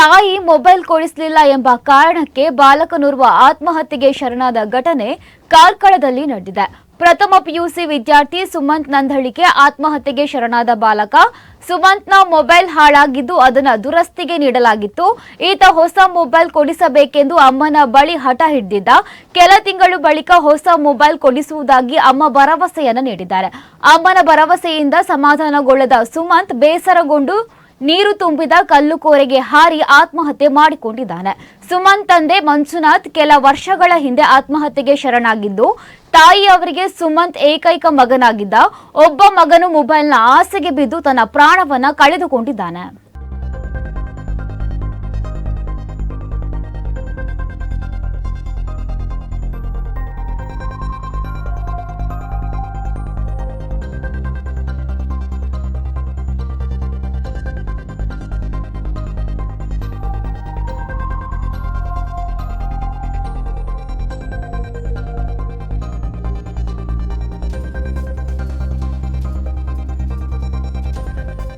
ತಾಯಿ ಮೊಬೈಲ್ ಕೊಡಿಸಲಿಲ್ಲ ಎಂಬ ಕಾರಣಕ್ಕೆ ಬಾಲಕನೋರ್ವ ಆತ್ಮಹತ್ಯೆಗೆ ಶರಣಾದ ಘಟನೆ ಕಾರ್ಕಳದಲ್ಲಿ ನಡೆದಿದೆ. ಪ್ರಥಮ ಪಿಯುಸಿ ವಿದ್ಯಾರ್ಥಿ ಸುಮಂತ್ ನಂದಳಿಗೆ ಆತ್ಮಹತ್ಯೆಗೆ ಶರಣಾದ ಬಾಲಕ. ಸುಮಂತ್ನ ಮೊಬೈಲ್ ಹಾಳಾಗಿದ್ದು ಅದನ್ನು ದುರಸ್ತಿಗೆ ನೀಡಲಾಗಿತ್ತು. ಈತ ಹೊಸ ಮೊಬೈಲ್ ಕೊಡಿಸಬೇಕೆಂದು ಅಮ್ಮನ ಬಳಿ ಹಠ ಹಿಡಿದಿದ್ದ. ಕೆಲ ತಿಂಗಳು ಬಳಿಕ ಹೊಸ ಮೊಬೈಲ್ ಕೊಡಿಸುವುದಾಗಿ ಅಮ್ಮ ಭರವಸೆಯನ್ನು ನೀಡಿದ್ದಾರೆ. ಅಮ್ಮನ ಭರವಸೆಯಿಂದ ಸಮಾಧಾನಗೊಳ್ಳದ ಸುಮಂತ್ ಬೇಸರಗೊಂಡು ನೀರು ತುಂಬಿದ ಕಲ್ಲು ಕೋರೆಗೆ ಹಾರಿ ಆತ್ಮಹತ್ಯೆ ಮಾಡಿಕೊಂಡಿದ್ದಾನೆ. ಸುಮನ್ ತಂದೆ ಮಂಜುನಾಥ್ ಕೆಲ ವರ್ಷಗಳ ಹಿಂದೆ ಆತ್ಮಹತ್ಯೆಗೆ ಶರಣಾಗಿದ್ದು, ತಾಯಿ ಅವರಿಗೆ ಸುಮಂತ್ ಏಕೈಕ ಮಗನಾಗಿದ್ದ. ಒಬ್ಬ ಮಗನು ಮೊಬೈಲ್ನ ಆಸೆಗೆ ಬಿದ್ದು ತನ್ನ ಪ್ರಾಣವನ್ನ ಕಳೆದುಕೊಂಡಿದ್ದಾನೆ.